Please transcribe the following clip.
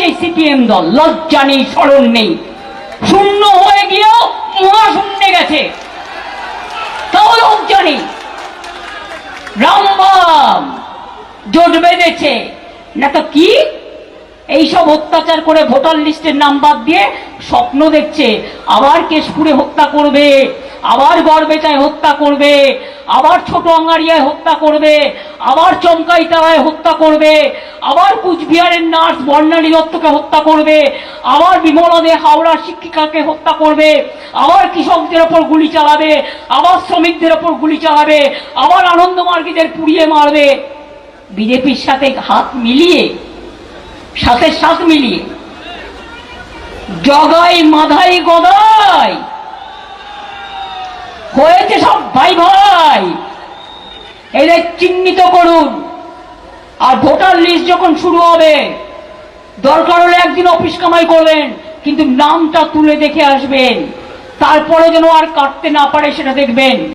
হচ্ছে সিপিএম দল, লজ্জা নেই, স্মরণ নেই। শূন্য হয়ে গিয়েও মহাশূন্যে গেছে। তাও লজ্জা নেই। রামবাম জোট বেঁধেছে। না তো কি? এইসব অত্যাচার করে ভোটার লিস্টের নাম বাদ দিয়ে স্বপ্ন দেখছে। আবার কেশপুরে হত্যা করবে, আবার গড়বেতায় হত্যা করবে, আবার ছোট আঙ্গারিয়ায় হত্যা করবে আবার চমকাইতারায় হত্যা করবে, আবার কুচবিহারের নার্স বর্ণালী দত্তকে হত্যা করবে, আবার বিমলা দে হাওড়ার শিক্ষিকাকে হত্যা করবে, আবার কৃষকদের ওপর গুলি চালাবে, আবার শ্রমিকদের ওপর গুলি চালাবে, আবার আনন্দমার্গীদের পুড়িয়ে মারবে। বিজেপির সাথে হাত মিলিয়ে, সাথে সাথ মিলিয়ে, জগাই মাধাই গদাই, হয়েছে সব ভাই ভাই এদের চিহ্নিত করুন। আর ভোটার লিস্ট যখন শুরু হবে, দরকার হলে একদিন অফিস কামাই করবেন, কিন্তু নামটা তুলে দেখে আসবেন। তারপরে যেন আর কাটতে না পারে সেটা দেখবেন।